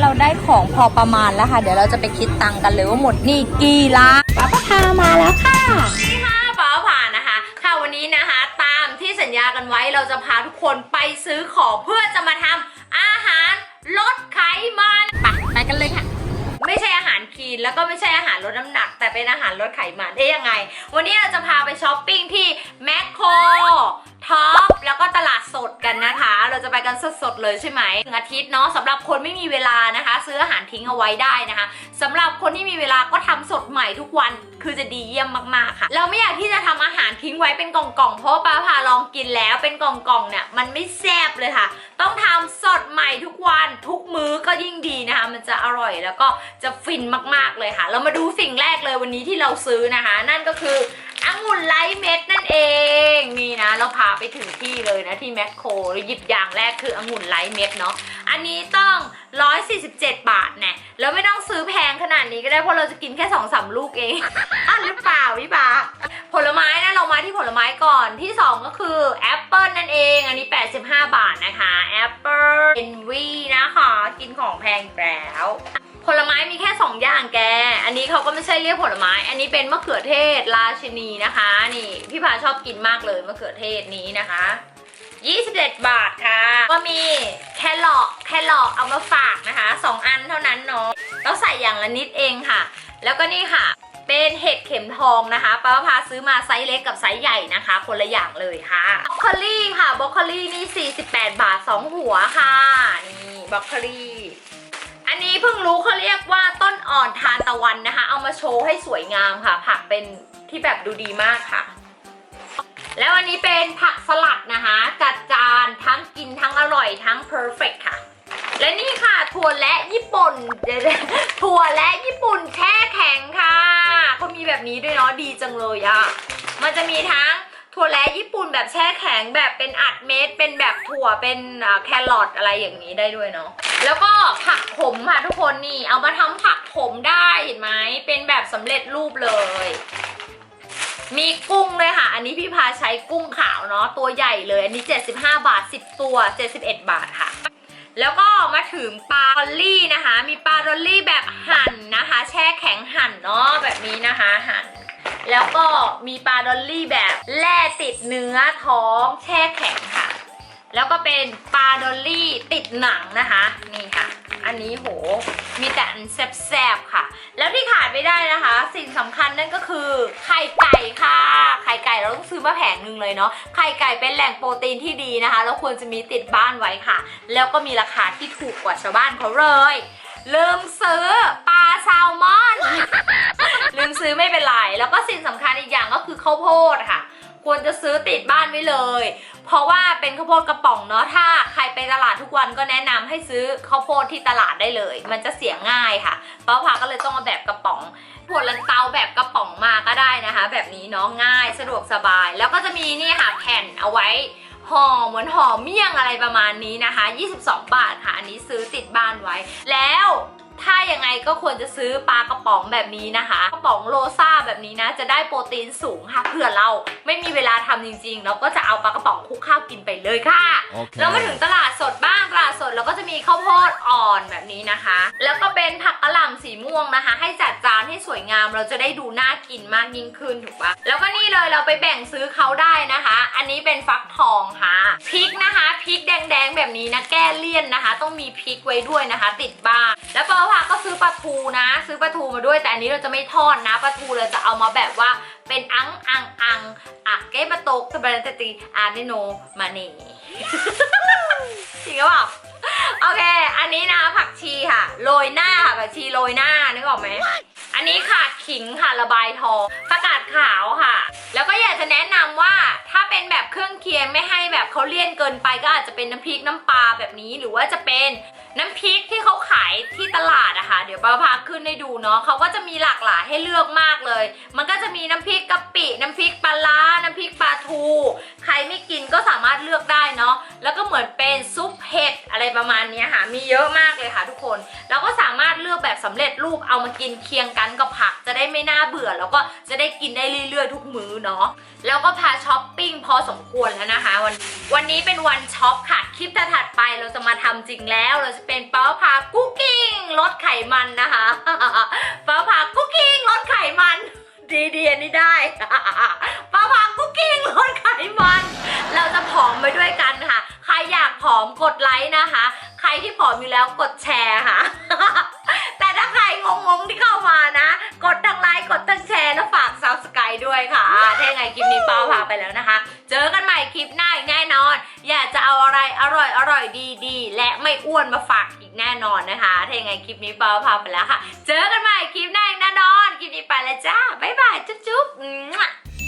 เราได้ของพอประมาณแล้วค่ะ เดี๋ยวเราจะไปคิดตังค์กันเลยว่าหมดหนี่กี่ล้านป้าประพามาแล้วค่ะค่ะฟ้าผ่านนะคะ ค่ะวันนี้นะคะ ตามที่สัญญากันไว้เราจะพาทุกคนไปซื้อของเพื่อจะมาทำอาหารลดไขมันไปไปกันเลยค่ะ ไม่ใช่อาหารคีนแล้วก็ไม่ใช่อาหารลดน้ำหนัก แต่เป็นอาหารลดไขมันได้ยังไง วันนี้เราจะพาไปช้อปปิ้งที่แมคโคร ท็อปแล้วก็ตลาดสดกันนะคะ เราจะไปกันสดๆเลยใช่ไหมถึงอาทิตย์เนาะสำหรับคนไม่มีเวลานะคะ ซื้ออาหารทิ้งเอาไว้ได้นะคะสำหรับคนที่มีเวลาก็ทำสดใหม่ทุกวันคือจะดีเยี่ยมมากๆค่ะ เราไม่อยากที่จะทำอาหารทิ้งไว้เป็นกล่องๆเพราะป้าพาลองกินแล้วเป็นกล่องๆเนี่ยมันไม่แซ่บเลยค่ะ ต้องทำสดใหม่ทุกวันทุกมื้อก็ยิ่งดีนะคะ มันจะอร่อยแล้วก็จะฟินมากๆเลยค่ะ เรามาดูสิ่งแรกเลยวันนี้ที่เราซื้อนะคะ นั่นก็คือ องุ่นไลท์เม็ดนั่นเอง นี่นะ เราพาไปถึงที่เลยนะที่แมคโครหยิบอย่างแรกคือองุ่นไลท์เม็ดเนาะ อันนี้ต้อง 147 บาทแน่แล้วไม่ต้องซื้อแพงขนาดนี้ก็ได้เพราะเราจะกินแค่2อสลูกเองอะหรือเปล่าพี่บาผลไม้นะเรามาที่ผลไม้ก่อนที่ 2 ก็คือแอปเปิลนั่นเอง อันนี้ 85 บาทนะคะแอปเปิลเอนวีนะคะ กินของแพงแล้ว ผลไม้มีแค่ 2 อย่างแก อันนี้เขาก็ไม่ใช่เรียกผลไม้ อันนี้เป็นมะเขือเทศราชินีนะคะ นี่พี่พาชอบกินมากเลยมะเขือเทศนี้นะคะ21 บาทค่ะ ก็มีแครอทแครอทเอามาฝากนะคะ 2 อันเท่านั้นเนาะแล้วใส่อย่างละนิดเองค่ะ แล้วก็นี่ค่ะ เป็นเห็ดเข็มทองนะคะป้าพาซื้อมาไซส์เล็กกับไซส์ใหญ่นะคะ คนละอย่างเลยค่ะบรอกโคลี่ค่ะบรอกโคลี่นี่ 48 บาท 2 หัวค่ะ นี่บรอกโคลี่ นนี้เพิ่งรู้เขาเรียกว่าต้นอ่อนทานตะวันนะคะ เอามาโชว์ให้สวยงามค่ะ ผักเป็นที่แบบดูดีมากค่ะ แล้วอันนี้เป็นผักสลัดนะคะ จัดจานทั้งกินทั้งอร่อยทั้งเพอร์เฟกค่ะ และนี่ค่ะถั่วและญี่ปุ่นถั่วและญี่ปุ่นแช่แข็งค่ะเขามีแบบนี้ด้วยเนาะดีจังเลยอะมันจะมีทั้งถั่วและญี่ปุ่นแบบแช่แข็งแบบเป็นอัดเม็ดเป็นแบบถั่วเป็นแครอทอะไรอย่างนี้ได้ด้วยเนาะ แล้วก็ผักขมค่ะทุกคนนี่ เอามาทำผักขมได้เห็นไหมเป็นแบบสำเร็จรูปเลย มีกุ้งด้วยค่ะ อันนี้พี่พาใช้กุ้งขาวเนาะตัวใหญ่เลย อันนี้ 75 บาท 10 ตัว 71 บาทค่ะ แล้วก็มาถึงปลาดอลลี่นะคะ มีปลาดอลลี่แบบหั่นนะคะ แช่แข็งหั่นเนาะแบบนี้นะคะหั่นแล้วก็มีปลาดอลลี่แบบแล่ติดเนื้อท้องแช่แข็งค่ะ แล้วก็เป็นปลาดอลลี่ติดหนังนะคะ นี่ค่ะ อันนี้โห มีแต่อันแซ่บๆค่ะ แล้วที่ขาดไม่ได้นะคะ สิ่งสำคัญนั่นก็คือไข่ไก่ค่ะ ไข่ไก่เราต้องซื้อมาแผงหนึ่งเลยเนาะ ไข่ไก่เป็นแหล่งโปรตีนที่ดีนะคะแล้วควรจะมีติดบ้านไว้ค่ะ แล้วก็มีราคาที่ถูกกว่าชาวบ้านเขาเลยลืมซื้อปลาแซลมอน ลืมซื้อไม่เป็นไร แล้วก็สิ่งสำคัญอีกอย่างก็คือข้าวโพดค่ะ ควรจะซื้อติดบ้านไว้เลย เพราะว่าเป็นข้าวโพดกระป๋องเนาะถ้าใครไปตลาดทุกวันก็แนะนำให้ซื้อข้าวโพดที่ตลาดได้เลย มันจะเสียง่ายค่ะป้าพาก็เลยต้องเอาแบบกระป๋องผลลันเตาแบบกระป๋องมาก็ได้นะคะ แบบนี้เนาะง่ายสะดวกสบาย แล้วก็จะมีนี่ค่ะแผ่นเอาไว้ห่อเหมือนห่อเมี่ยงอะไรประมาณนี้นะคะ 22 บาทค่ะ อันนี้ซื้อติดบ้านไว้ แล้ว ถ้ายังไงก็ควรจะซื้อปลากระป๋องแบบนี้นะคะ กระป๋องโลซ่าแบบนี้นะ จะได้โปรตีนสูงค่ะเผื่อเราไม่มีเวลาทำจริงๆ เราก็จะเอาปลากระป๋องคลุกข้าวกินไปเลยค่ะ Okay. แล้วมาถึงตลาดสดบ้างตลาดสดเราก็จะ มีข้าวโพดอ่อนแบบนี้นะคะ แล้วก็เป็นผักกะหล่ำสีม่วงนะคะ ให้จัดจานให้สวยงามเราจะได้ดูน่ากินมากยิ่งขึ้นถูกปะแล้วก็นี่เลยเราไปแบ่งซื้อเขาได้นะคะ อันนี้เป็นฟักทองค่ะพริกนะคะพริกแดงๆแบบนี้นะแก้เลี่ยนนะคะ ต้องมีพริกไว้ด้วยนะคะ ติดบ้านแล้วปอพาก็ซื้อปลาทูนะ ซื้อปลาทูมาด้วยแต่อันนี้เราจะไม่ทอดนะปลาทูเราจะเอามาแบบว่าเป็นอังอังอังอะเกะมาโตกสบาร์ตตีอาร์เนโนมาเน่จริงหรือเปล่า โอเค อันนี้นะผักชีค่ะ โรยหน้าค่ะผักชีโรยหน้านึกออกไหม อันนี้ค่ะขิงค่ะระบายทองประกาศขาวค่ะ แล้วก็อยากจะแนะนำว่าถ้าเป็นแบบเครื่องเคียงไม่ให้แบบเขาเลี่ยนเกินไปก็อาจจะเป็นน้ำพริกน้ำปลาแบบนี้ หรือว่าจะเป็นน้ำพริกที่เขาขายที่ตลาดอะค่ะ เดี๋ยวป้าพาขึ้นให้ดูเนาะเขาก็จะมีหลากหลายให้เลือกมากเลย มันก็จะมีน้ำพริกกะปิ น้ำพริกปลาร้าน้ำพริกปลาทู ใครไม่กินก็สามารถเลือกได้เนาะแล้วก็เหมือนเป็นซุป เห็ดอะไรประมาณนี้ค่ะ มีเยอะมากเลยค่ะทุกคน แล้วก็สามารถเลือกแบบสำเร็จรูปเอามากินเคียงกันกับผัก จะได้ไม่น่าเบื่อ แล้วก็จะได้กินได้เรื่อยๆทุกมื้อเนาะ แล้วก็พาช้อปปิ้งพอสมควรแล้วนะคะ วันวันนี้เป็นวันช็อปค่ะ คลิปถัดไปเราจะมาทำจริงแล้ว เราจะเป็นเป้าพากุ๊กกิ้งลดไขมันนะคะฟ้าผ่าคุกกิ้งลดไขมันดีเดีอันนี้ได้ฟ้าผ่าคุกกิ้งลดไขมัน เราจะผอมไปด้วยกันค่ะ อยากผอมกดไลค์นะคะ ใครที่ผอมอยู่แล้วกดแชร์ค่ะ แต่ถ้าใครงงๆที่เข้ามานะ กดทั้งไลค์กดทั้งแชร์แล้วฝากซับสไครด้วยค่ะถ้ายังไงคลิปนี้เป้าพาไปแล้วนะคะ เจอกันใหม่คลิปหน้าอีกแน่นอน อยากจะเอาอะไรอร่อยอร่อยดีๆ และไม่อ้วนมาฝากอีกแน่นอนนะคะถ้ายังไงคลิปนี้เป้าพาไปแล้วค่ะ เจอกันใหม่คลิปหน้าอีกแน่นอนคลิปนี้ไปแล้วจ้าบ๊ายบายจุ๊บๆ